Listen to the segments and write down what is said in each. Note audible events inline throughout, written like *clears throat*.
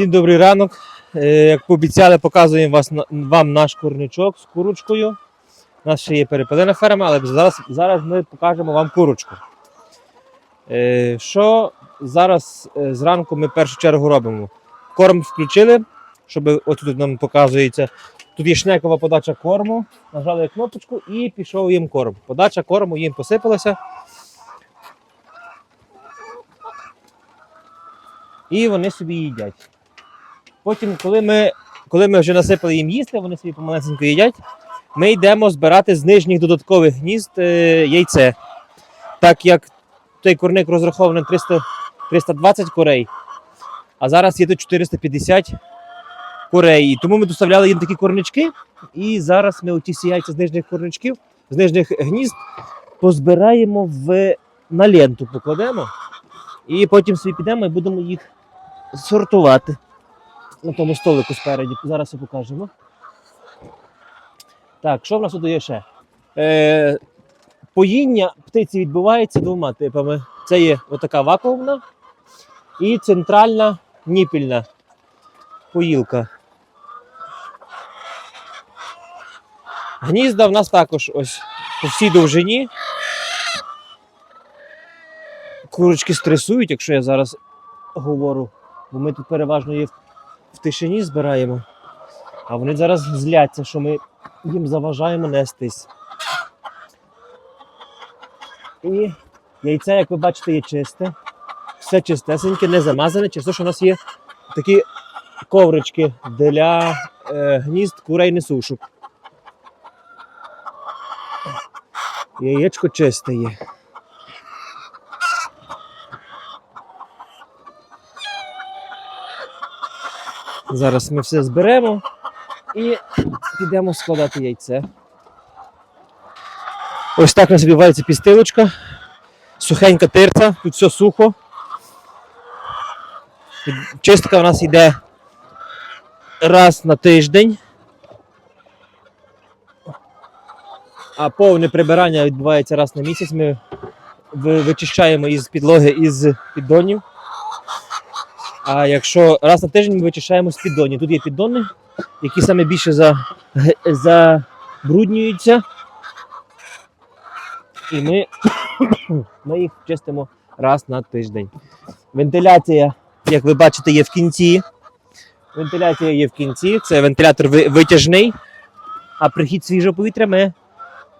Всім добрий ранок. Е, Як пообіцяли, показуємо вам наш курничок з курочкою. У нас ще є перепелина ферма, але зараз, зараз ми покажемо вам курочку. Е, Що зараз е, зранку ми в першу чергу робимо? Корм включили, щоб отут нам показується. Тут є шнекова подача корму. Нажали кнопочку і пішов їм корм. Подача корму їм посипалася. І вони собі їдять. Потім, коли ми, коли ми вже насипали їм їсти, вони собі помаленьку їдять, ми йдемо збирати з нижніх додаткових гнізд е, яйце. Так як той курник розрахований на 300, 320 курей, а зараз є тут 450 курей. І тому ми доставляли їм такі курнички. І зараз ми оті яйця з нижніх курничків, з нижніх гнізд позбираємо в, на ленту, покладемо. І потім собі підемо і будемо їх сортувати на тому столику спереді. Зараз все покажемо. Так, що в нас тут є ще? Е, поїння птиці відбувається двома типами. Це є отака вакуумна і центральна ніпільна поїлка. Гнізда в нас також ось по всій довжині. Курочки стресують, якщо я зараз говорю, бо ми тут переважно є в тишині збираємо, а вони зараз зляться, що ми їм заважаємо нестись. І яйце, як ви бачите, є чисте, все чистесеньке, не замазане, через що у нас є такі коврички для е, гнізд курей несушок. Яєчко чисте є. Зараз ми все зберемо і підемо складати яйце. Ось так у нас відбувається пістилочка. Сухенька тирця, тут все сухо. Чистка у нас йде раз на тиждень. А повне прибирання відбувається раз на місяць. Ми вичищаємо із підлоги із піддонів. А якщо раз на тиждень ми вичищаємо з піддонів. Тут є піддони, які саме більше за, забруднюються. І ми, *coughs* ми їх чистимо раз на тиждень. Вентиляція, як ви бачите, є в кінці. Вентиляція є в кінці. Це вентилятор витяжний, а прихід свіжого повітря ми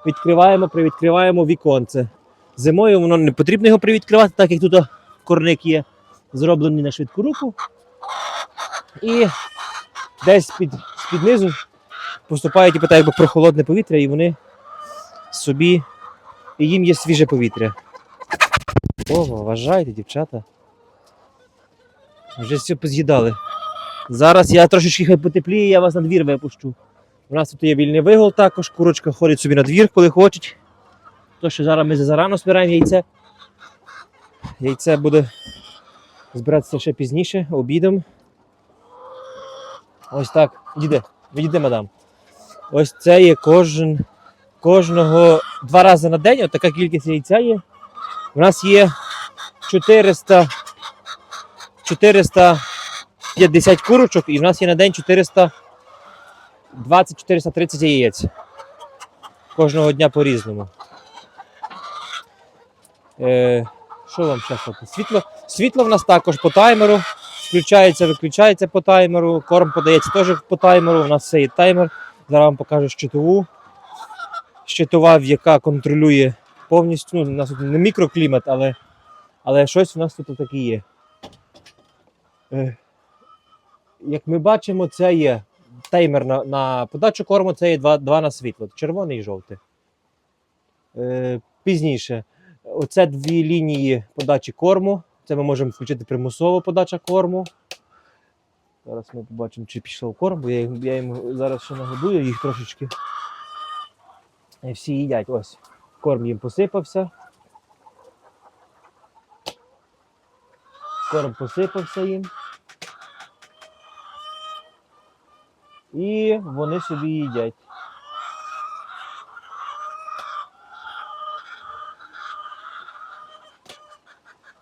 відкриваємо, привідкриваємо віконце. Зимою воно не потрібно його привідкривати, так як тут корник є зроблені на швидку руку. І десь під, з-під низу поступає типу, так, якби прохолодне повітря, і вони собі і їм є свіже повітря. О, вважайте, дівчата. Вже все поз'їдали. Зараз я трошечки хай потепліє, я вас на двір випущу. У нас тут є вільний вигул також, курочка ходить собі на двір, коли хочуть. То, що зараз ми зарано збираємо яйце. Яйце буде збиратися ще пізніше, обідом. Ось так. Відійди, відійди, мадам. Ось це є кожен, кожного два рази на день, от така кількість яйця є. У нас є 400, 450 курочок, і в нас є на день 420-430 яєць. Кожного дня по-різному. Е, що вам ще? Світло, світло в нас також по таймеру. Включається, виключається по таймеру. Корм подається теж по таймеру. У нас є таймер. Зараз вам покажу щитову. Щитова, яка контролює повністю. Ну, у нас тут не мікроклімат, але, але щось у нас тут таке є. Е, як ми бачимо, це є таймер на, на подачу корму, це є два, два на світло, червоний і жовтий. Е, пізніше. Оце дві лінії подачі корму. Це ми можемо включити примусово подача корму. Зараз ми побачимо, чи пішов корм, бо я, їм- я їм зараз ще нагодую їх трошечки. І всі їдять. Ось. Корм їм посипався. Корм посипався їм. І вони собі їдять.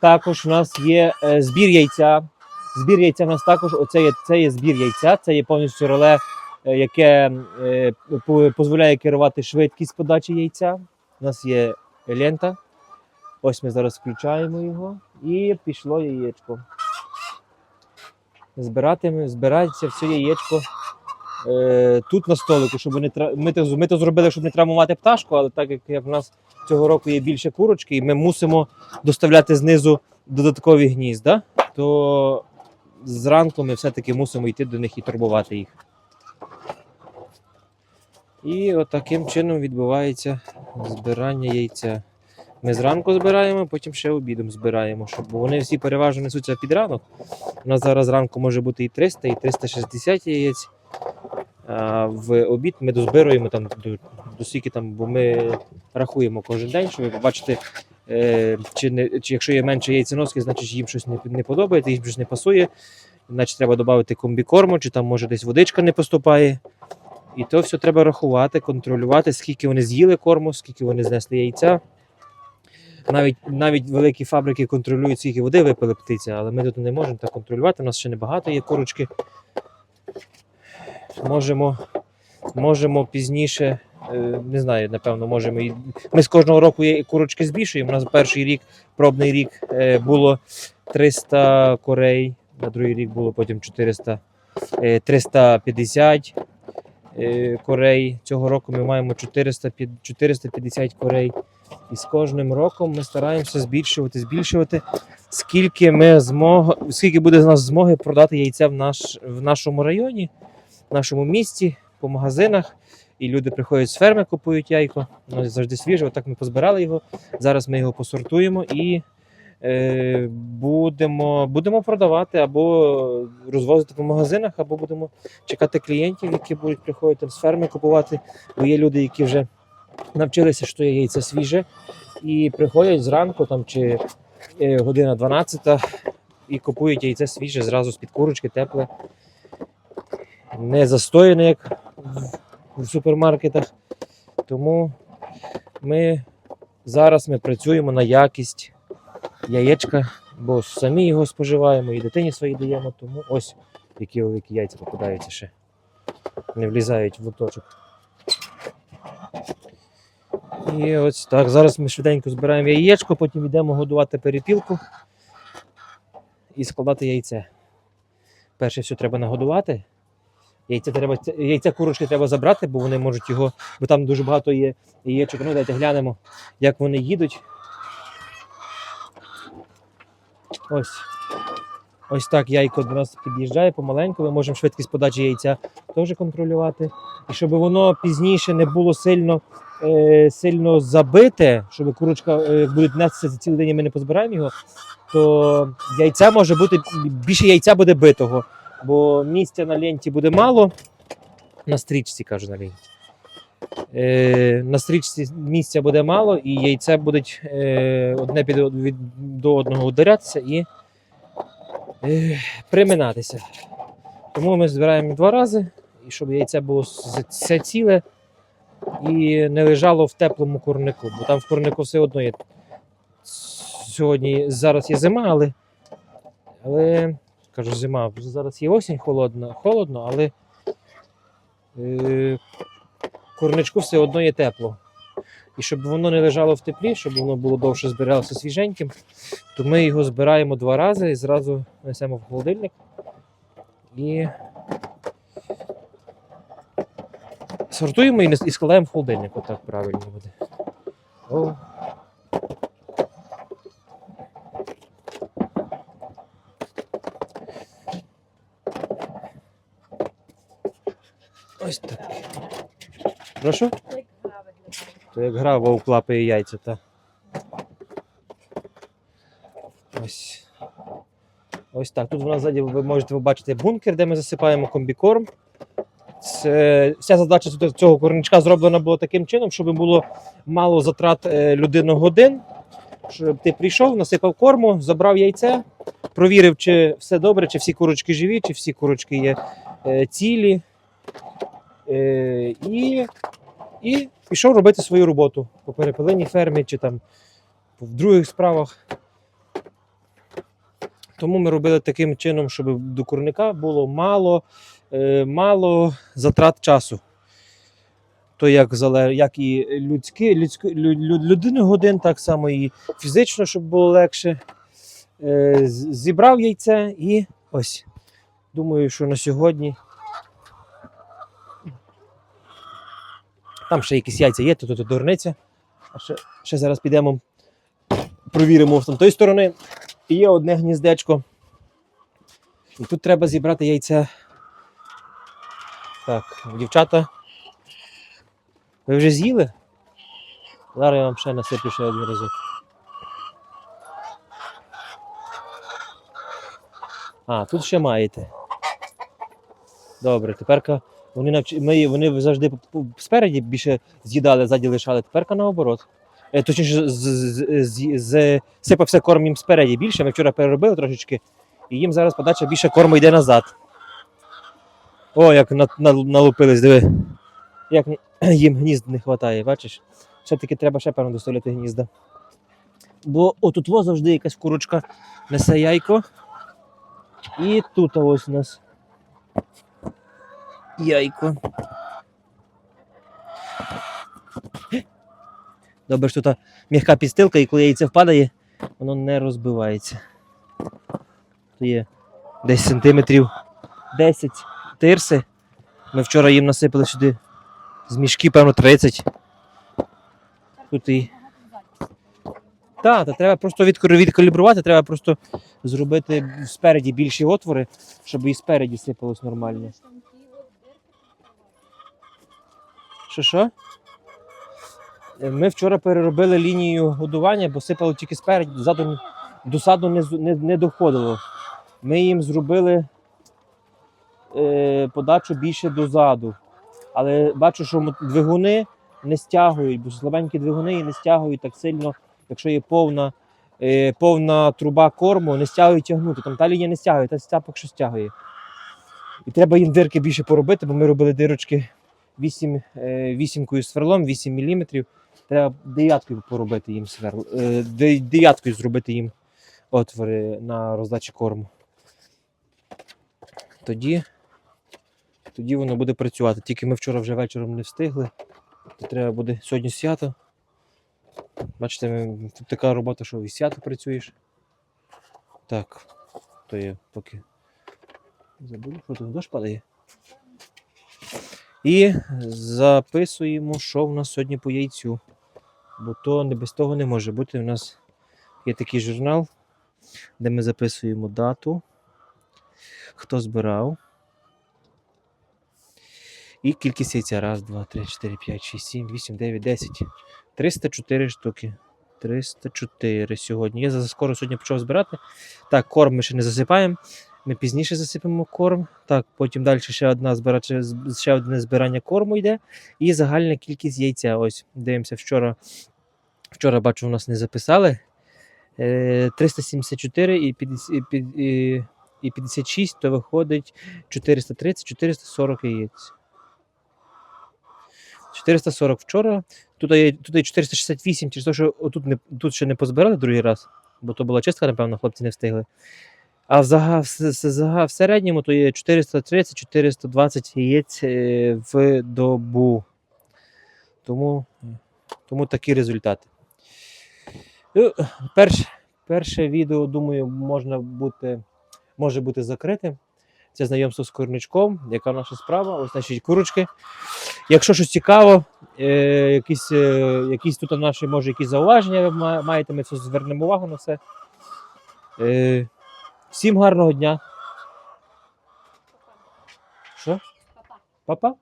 Також у нас є е, збір яйця. Збір яйця в нас також. Оце є, це є збір яйця, це є повністю реле, е, яке е, дозволяє керувати швидкість подачі яйця. У нас є лента. Ось ми зараз включаємо його і пішло яєчко. Збиратиме, збирається все яєчко е, тут на столику, щоб не ми, то, ми то зробили, щоб не травмувати пташку, але так як, як в нас цього року є більше курочки, і ми мусимо доставляти знизу додаткові гнізда, то зранку ми все-таки мусимо йти до них і турбувати їх. І от чином відбувається збирання яйця. Ми зранку збираємо, потім ще обідом збираємо, щоб вони всі переважно несуться під ранок. У нас зараз зранку може бути і 300, і 360 яєць. В обід ми дозбируємо там до, до скільки там, бо ми рахуємо кожен день, щоб ви побачите, е, чи, не, чи якщо є менше яйценоски, значить їм щось не, не подобається, їм щось не пасує. Значить треба додати комбікорму, чи там може десь водичка не поступає. І то все треба рахувати, контролювати, скільки вони з'їли корму, скільки вони знесли яйця. Навіть, навіть великі фабрики контролюють, скільки води випили птиця, але ми тут не можемо так контролювати. У нас ще небагато є курочки. Можемо, можемо пізніше, е, не знаю, напевно, можемо. і- Ми з кожного року курочки збільшуємо. У нас перший рік, пробний рік, е, було 300 корей, на другий рік було потім 400, е, 350 е, корей. Цього року ми маємо 400, 450 корей. І з кожним роком ми стараємося збільшувати, збільшувати, скільки ми змог, скільки буде з нас змоги продати яйця в, наш, в нашому районі, в нашому місті, по магазинах. І люди приходять з ферми, купують яйко. Воно завжди свіже. Отак ми позбирали його. Зараз ми його посортуємо і е, будемо, будемо продавати або розвозити по магазинах, або будемо чекати клієнтів, які будуть приходити з ферми купувати. Бо є люди, які вже навчилися, що є яйце свіже, і приходять зранку там чи е, година 12 і купують яйце свіже зразу з-під курочки, тепле, не застояне, як в- супермаркетах. Тому ми зараз ми працюємо на якість яєчка, бо самі його споживаємо і дитині своїй даємо, тому ось які великі яйця попадаються ще. Не влізають в лоточок. І ось так. Зараз ми швиденько збираємо яєчко, потім йдемо годувати перепілку і складати яйце. Перше все треба нагодувати. Яйця, треба, яйця курочки треба забрати, бо вони можуть його, бо там дуже багато є яєчок. Ну, давайте глянемо, як вони їдуть. Ось. Ось так яйко до нас під'їжджає помаленьку. Ми можемо швидкість подачі яйця теж контролювати. І щоб воно пізніше не було сильно е, сильно забите, щоб курочка е, буде нестися за цілий день, і ми не позбираємо його, то яйця може бути більше яйця буде битого, бо місця на ленті буде мало. На стрічці кажу на ленті. Е, на стрічці місця буде мало, і яйця будуть е, одне під, від, до одного ударятися і е, приминатися. Тому ми збираємо два рази, і щоб яйце було все ціле і не лежало в теплому курнику, бо там в курнику все одно є. Сьогодні зараз є зима, але, але кажу, зима, зараз є осінь холодна, холодно, але е, курничку все одно є тепло. І щоб воно не лежало в теплі, щоб воно було довше збиралося свіженьким, то ми його збираємо два рази і зразу несемо в холодильник. І сортуємо і складаємо в холодильник. Отак правильно буде. О. Ось так. Прошу? То як гра вовк лапає яйця, та. Ось. Ось так. Тут у нас ззаді ви можете побачити бункер, де ми засипаємо комбікорм. Це, вся задача цього- корничка зроблена була таким чином, щоб було мало затрат е, людиногодин. Щоб ти прийшов, насипав корму, забрав яйце, провірив, чи все добре, чи всі курочки живі, чи всі курочки є е, цілі. Е, і, і пішов робити свою роботу по перепеленій фермі чи там в других справах. Тому ми робили таким чином, щоб до курника було мало, е, мало затрат часу. То як, як і людські, людські, лю- лю- людини годин, так само і фізично, щоб було легше. Е, Зібрав яйце і ось. Думаю, що на сьогодні. Там ще якісь яйця є, тут, дурниця. А ще, ще зараз підемо, провіримо з тої сторони. І є одне гніздечко. І тут треба зібрати яйця. Так, дівчата. Ви вже з'їли? Зараз я вам ще насиплю ще один разок. А, тут ще маєте. Добре, тепер вони навч... ми, вони завжди спереді більше з'їдали, ззаді лишали. Тепер наоборот. Е, точніше, з, з, сипався корм їм спереді більше. Ми вчора переробили трошечки, і їм зараз подача більше корму йде назад. О, як на, на, налупились, диви. Як *clears throat* їм гнізд не вистачає, бачиш? Все-таки треба ще певно доставляти гнізда. Бо отут во завжди якась курочка несе яйко. І тут ось у нас яйко. Добре, що тут м'яка підстилка, і коли яйце впадає, воно не розбивається. То є десь сантиметрів 10 тирси. Ми вчора їм насипали сюди з мішки, певно, 30. Тут і. Так, та треба просто відкалібрувати, треба просто зробити спереді більші отвори, щоб і спереді сипалось нормально. Що що? Е, Ми вчора переробили лінію годування, бо сипало тільки спереді, ззаду до саду не, не, не доходило. Ми їм зробили е, подачу більше дозаду. Але бачу, що двигуни не стягують, бо слабенькі двигуни і не стягують так сильно, якщо є повна, е, повна труба корму, не стягують тягнути. Там та лінія не стягує, та ця поки що стягує. І треба їм дирки більше поробити, бо ми робили дирочки 8, е, вісімкою сверлом, 8 мм. Треба дев'яткою поробити їм сверл, е, дев'яткою зробити їм отвори на роздачі корму. Тоді, тоді воно буде працювати. Тільки ми вчора вже вечором не встигли. То треба буде сьогодні свято. Бачите, тут така робота, що і свято працюєш. Так, то є поки. Забув, що тут дощ падає. І записуємо, що в нас сьогодні по яйцю. Бо то не без того не може бути. У нас є такий журнал, де ми записуємо дату, хто збирав. І кількість яйця. Раз, два, три, чотири, п'ять, шість, сім, вісім, дев'ять, десять. 304 штуки. 304 сьогодні. Я за- скоро сьогодні почав збирати. Так, корм ми ще не засипаємо. Ми пізніше засипемо корм. Так, потім далі ще одна збира... ще одне збирання корму йде. І загальна кількість яйця. Ось, дивимося, вчора. Вчора бачу, у нас не записали. Е, 374 і 50, і, і, і 56, то виходить 430-440 яєць. 440 вчора. Тут є, тут є 468, через те, що отут не, тут ще не позбирали другий раз, бо то була чистка, напевно, хлопці не встигли. А в, в, середньому то є 430-420 яєць е, в добу. Тому, тому такі результати. Ну, перш, перше відео, думаю, можна бути, може бути закритим. Це знайомство з курничком, яка наша справа. Ось наші курочки. Якщо щось цікаво, е, якісь, е, якісь тут наші, може, якісь зауваження ви маєте, ми це звернемо увагу на все. Е, всім гарного дня. Що? Папа?